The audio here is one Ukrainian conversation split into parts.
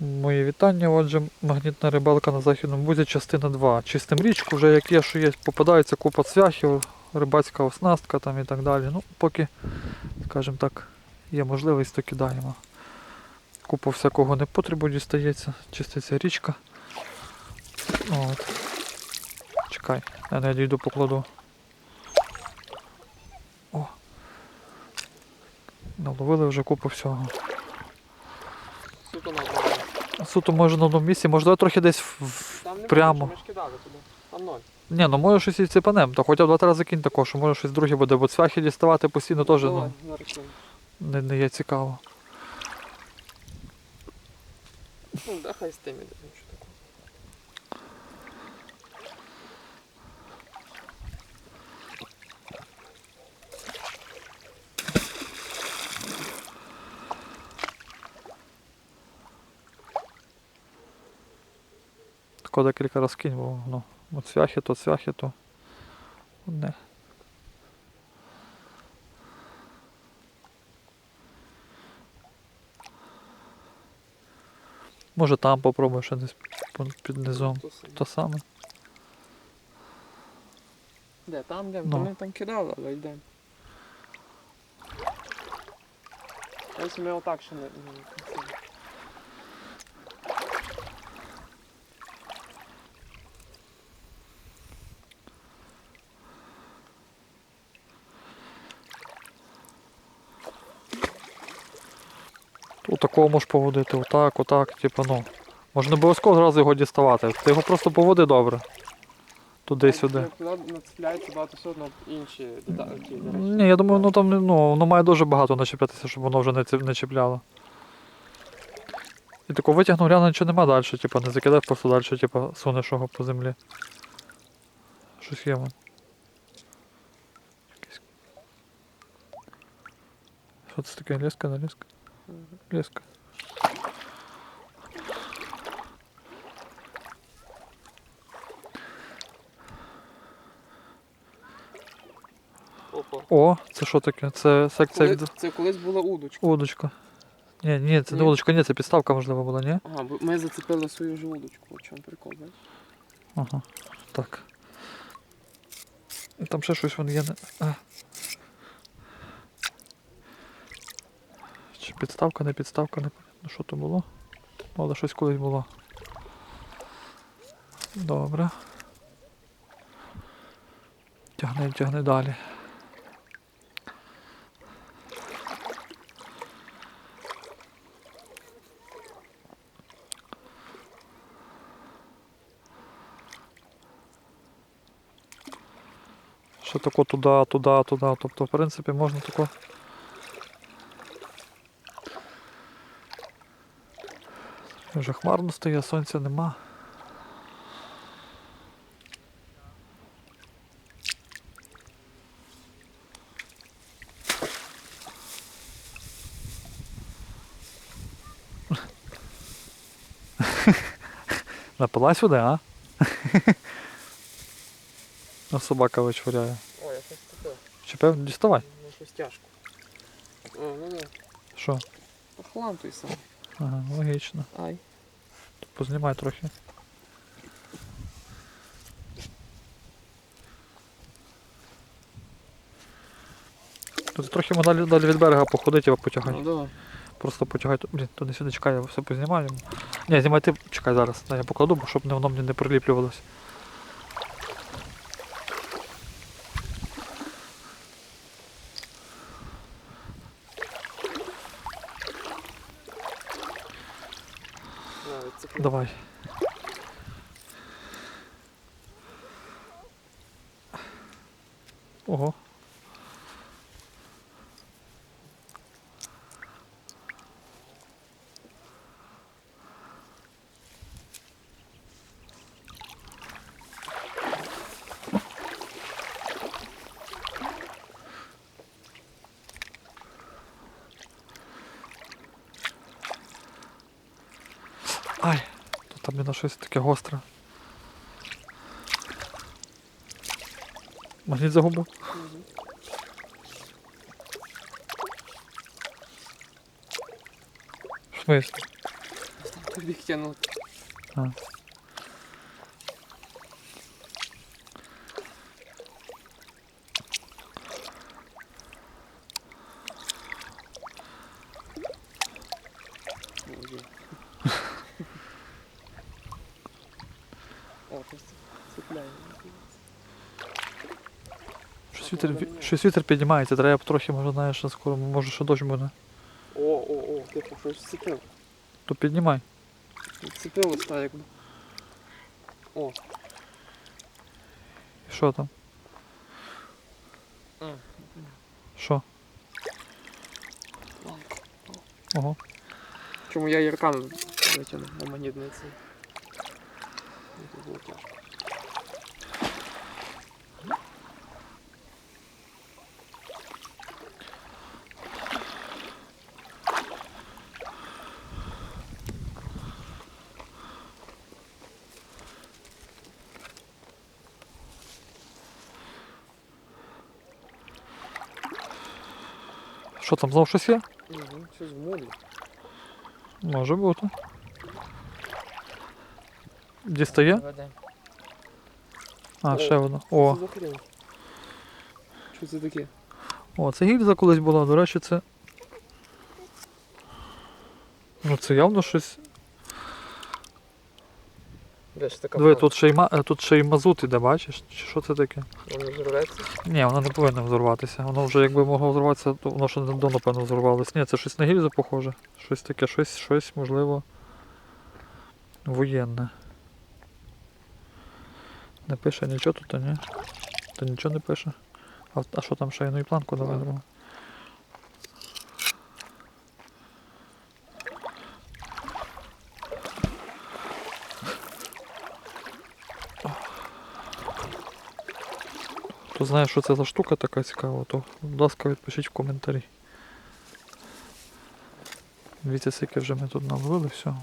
Мої вітання. Отже, магнітна рибалка на західному бузі, частина 2. Чистим річку, вже як є, що є, попадається купа цвяхів, рибацька оснастка там і так далі. Ну, поки, скажімо так, є можливість, то кидаємо. Купа всякого не потребу дістається, чиститься річка. От. Чекай, я не дійду покладу. О. Наловили вже купу всього. Суто може на одному місці, можливо трохи десь в- Там не прямо. Ми ж кидали туди. Там ноль. Ні, ну може щось і цепанем, то хоча б два-три рази кінь також, може щось друге буде, бо цвяхи діставати постійно теж ну, не, не є цікаво. Ну, да, хай з тим іде. Тако декілька разів кінь, бо ну, от цвяхи, то цвяхи, то одне. Може там попробуй ще десь під низом. То саме. То. Де, там, де? Ну. Ми там кидали, але йдемо. Ось ми отак ще не... такого можеш поводити, отак, отак, типу, ну. Може не обов'язково зразу його діставати. Ти його просто поводи добре. Туди-сюди. Туди нацепляється багато все одно інші речі. Ні, я думаю, ну там не- ну, воно має дуже багато начеплятися, щоб воно вже не, ці- не чіпляло. І тако витягнув, реально нічого нема далі, типу, не закидай просто далі, типу, сунеш його по землі. Щось є вон. Якийсь. Що це таке? Леска, не леска? Опа. О, це що таке? Це секція Коли, від це колись була удочка. удочка. Ні, ні, це не Ні? удочка, ні, це підставка можливо була, ні? Ага, бо ми зацепили свою ж удочку. В чому прикол, бачиш? Ага. Так. Там ще щось вон є. Не... А. підставка, не підставка, не ну, що то було? Але щось колись було. Добре. Тягни, тягни далі. Ще тако туди, туди, туди. Тобто, в принципі, можна тако. Вже хмарно стає, сонця нема. Напила сюди, а? А собака вичворяє. Ой, я щось таке. Чепив? Діставай. Ну, щось тяжко. О, ну не. Що? Хлам той самий. Ага, логічно. Ай. Познімай трохи. Тут трохи ми далі, далі від берега походити, потягай. Ну давай. Просто потягай. Блін, то не сюди чекай, я все познімаю. Ні, знімай ти, чекай зараз. Дай я покладу, бо щоб воно мені не приліплювалося. На, відцепи. Давай. Ого. Ай, тут там на щось таке гостре. Магніт загубив? В смислі? тобі тягнути. А. Ой. О, щось цепляє. Щось вітер, ві- щось вітер піднімається, треба трохи, може, знаєш, скоро, може, що дощ буде. О, о, о, типу, щось вцепив. То піднімай. Вцепилось так якби. О, І що там? а, Що? Ого. Чому я яркан витягнув на магнітний цей. Це було тяжко. Там, знов щось є? Угу, щось в мулі. Може бути. Дістає? А, ще ще О. Що це за? Що це таке? о, це гільза колись була, до речі, це. Ну це явно щось. Де ж така Диви, тут ще й ма... е, тут ще й мазут іде, бачиш? Чи що це таке? Воно зірветься? Ні, воно не повинно взорватися. Воно вже якби могло взорватися, то воно ще давно, напевно, взорвалося. Ні, це щось на гільзу похоже. Щось таке, щось, щось, можливо. Воєнне. Не пише нічого тут, а ні? Та нічого не пише. А, а що там ще ну і планку дали? Ладно. Хто знає, що це за штука така цікава, то, будь ласка, відпишіть в коментарі. Дивіться, скільки вже ми тут наловили всього.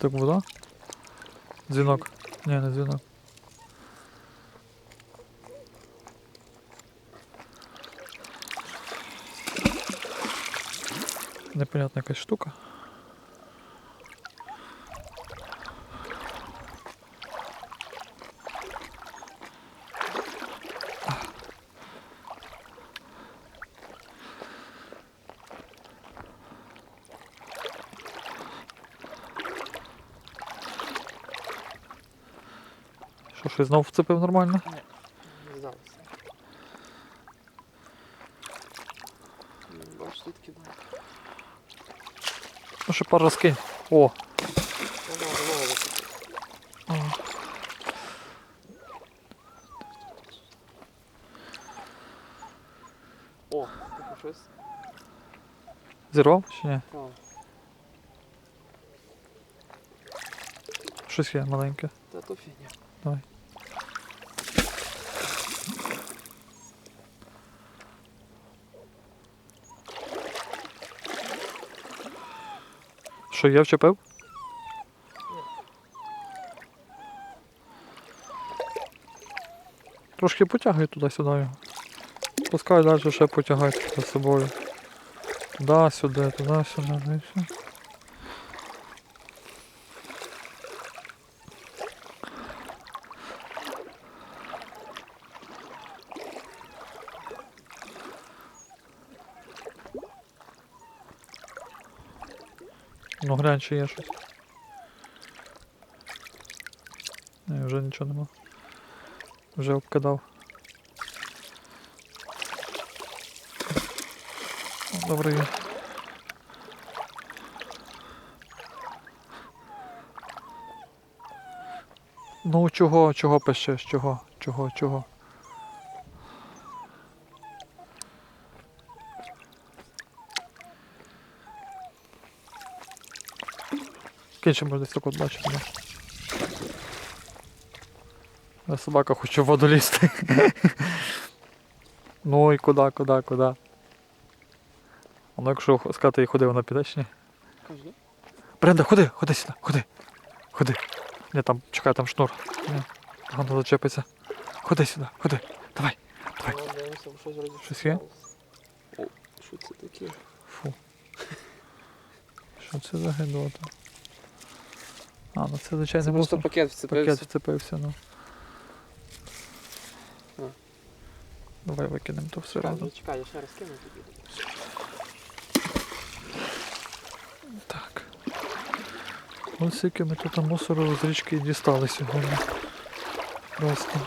так вода? Дзвінок. Ні, не дзвінок. Непонятна якась штука. Що, щось знов вцепив нормально? Не здалося. Ну, Бачиш, тут кидає. Ну ще пар розкинь. О! Ага, нового висипати. Ага. О, таке щось. Зірвав чи ні? А, Щось є маленьке. та то фігня. Давай. Що я вчепив? Трошки потягай туди-сюди. Пускай далі ще потягайте за собою. Туди-сюди, туди-сюди, все. Чи є щось. Ні, вже нічого нема. Вже обкидав. О, Добре. Ну чого, чого пишеш? Чого? Чого, чого? Кінчимо десь так от бачимо. да. А Собака хоче в воду лізти. ну і куди, куди, куди. Ну якщо сказати їй ходи, вона піде чи ні? Бренда, ходи, ходи сюди, ходи. Ходи. Не там, чекай, там шнур. Ні, Погано зачепиться. Ходи сюди, ходи. Давай. Давай. Ну, Щось є? О, що це таке? Фу. Що це за гидота? А, ну це звичайно Це просто пакет вцепився. Пакет вцепився. ну. А. Давай викинемо то все Чекай, разом. чекай, я ще раз кину тобі. Так. Ось скільки ми тут мусору з річки і дістали сьогодні. Просто.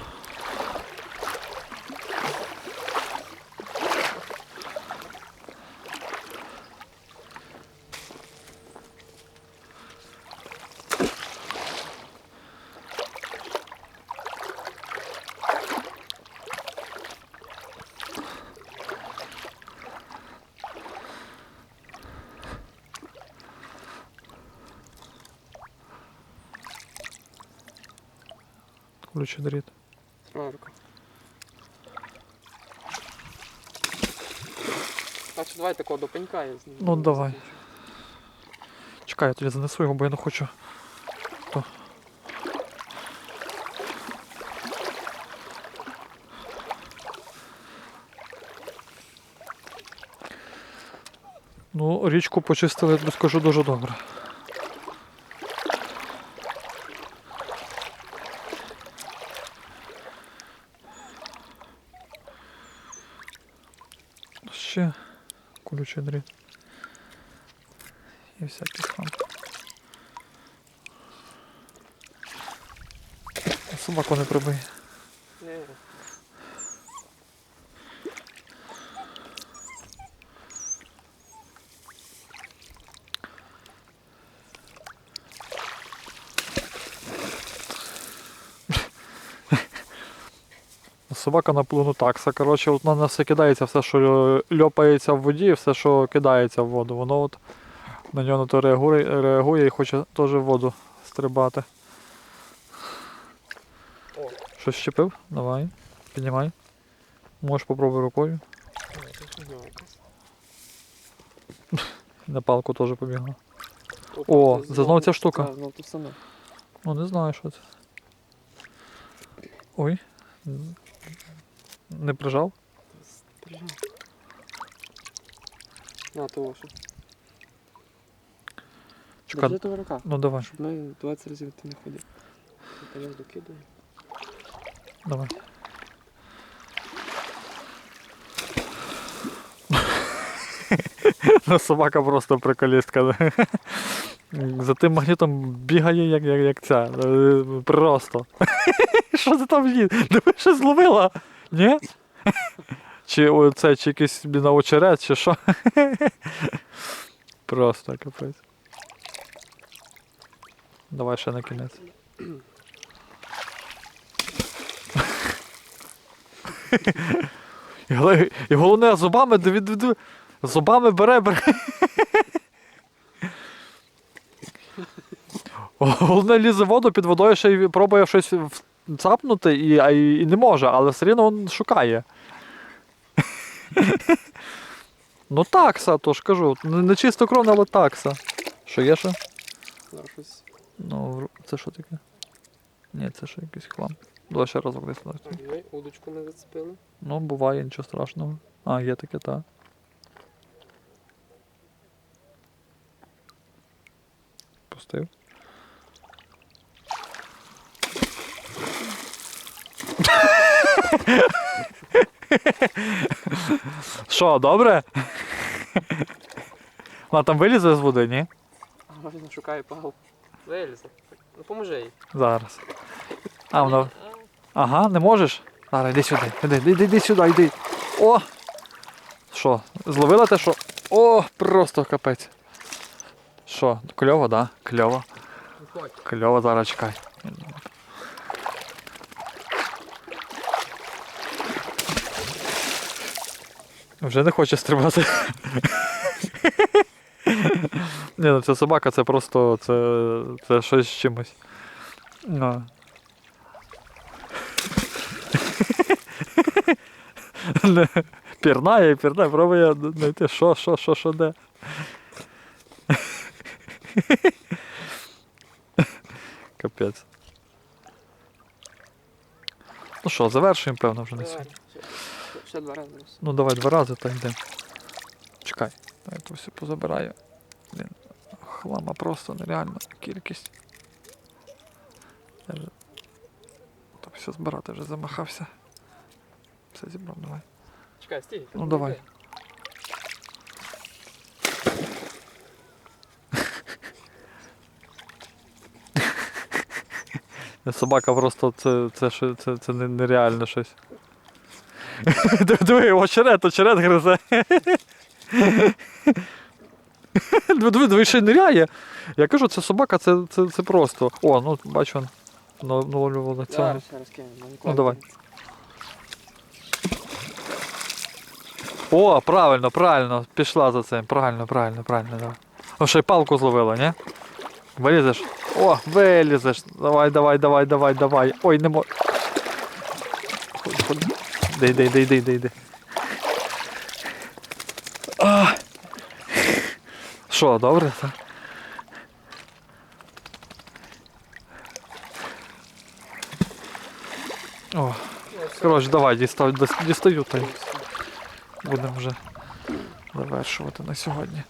Ключі дріт. Марко. Так що давай такого до пенька я з. Ну, давай. Чекай, я тоді занесу його, бо я не хочу. То. Ну, річку почистили, скажу, дуже добре. Ще колючий дріт. І всякий хлам. Собаку не прибий. Ні. Собака на плуну такса. Коротше, от на нас все кидається, все, що льопається в воді, все, що кидається в воду. Воно от на нього то реагує, реагує і хоче теж в воду стрибати. Щось щепив? Давай. Піднімай. Можеш попробуй рукою. На палку теж побігла. О, це знову ця штука. Ну не знаю, що це. Ой. Не прижав? Прижав. На, того, що. Чекай. Держи того рука, Ну давай, щоб ми 20 разів ти не ходив. Це я докидую. давай. Ну, Собака просто приколістка. За тим магнітом бігає, як, як, як ця. е, Просто. Що ти там їд? Диви, що зловила? Ні? Чи це, чи якийсь блін, очерет, чи що? Просто капець. Давай ще на кінець. І, головне, зубами диви. Зубами бере, бере. Головне лізе воду під водою ще й пробує щось цапнути і, а, і, не може, але все рівно він шукає. ну такса, то ж кажу. Не, не чисто кровна, але такса. Що є ще? Ну, це що таке? Ні, це що якийсь хлам. Давай ще разок десь. Ой, удочку не зацепили. Ну, буває, нічого страшного. А, є таке, так. Пустив. Що, добре? Вона там вилізе з води, ні? Він шукає палку. Вилізе. Ну поможи їй. Зараз. А, вона. Ага, не можеш? Зараз, йди сюди. Іди, іди, іди сюди, йди. О! Що, зловила те, що. О, просто капець. Що, кльово, да? Кльово. Кльово, зараз чекай. Вже не хоче стрибати. Ні, ну ця собака це просто це, це щось з чимось. Ну. Пірнає, пірнає, пробує знайти що, що, що, що де. Капець. Ну що, завершуємо, певно, вже на сьогодні. Ще, два рази. Ну давай два рази та йдемо. Чекай, я то все позабираю. Блін, хлама просто нереальна кількість. Я вже... То все збирати вже замахався. Все зібрав, давай. Чекай, стій. Ну, давай. Собака просто це, це, це, це, це нереально щось. Диви, очерет, очерет гризе. Диви, диви, ще й ниряє. Я кажу, це собака, це, це, це просто. О, ну бачу, наловлювала цього. Ну, давай. О, правильно, правильно, пішла за цим. Правильно, правильно, правильно, давай. О, ще й палку зловила, ні? Вилізеш? О, вилізеш. Давай, давай, давай, давай, давай. Ой, не мо. Йди, йди, йди, йди, йди, йди. Що, добре? так? О, коротше, давай, дістаю, дістаю та й будемо вже завершувати на сьогодні.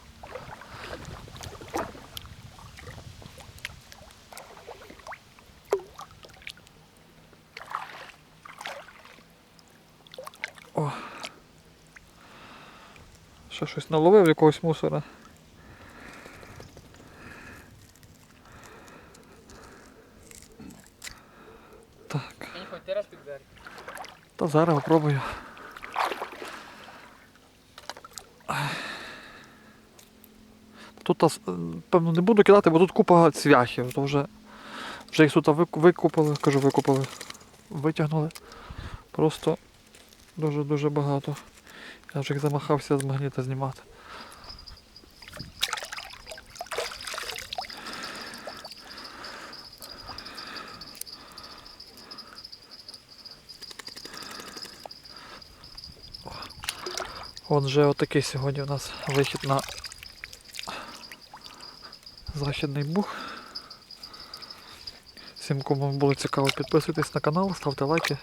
Ще щось наловив якогось мусора. Так. Та зараз попробую. Тут, певно, не буду кидати, бо тут купа цвяхів. То вже, вже їх тут вик- викупили, кажу, викупили, витягнули. Просто дуже-дуже багато. Я вже їх замахався з магніта знімати. Отже, отакий сьогодні у нас вихід на Західний Буг. Всім, кому було цікаво, підписуйтесь на канал, ставте лайки.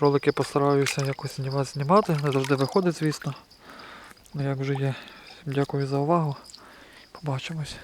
Ролики постараюся якось знімати, знімати. Не завжди виходить, звісно. Ну як вже є. Дякую за увагу. Побачимось.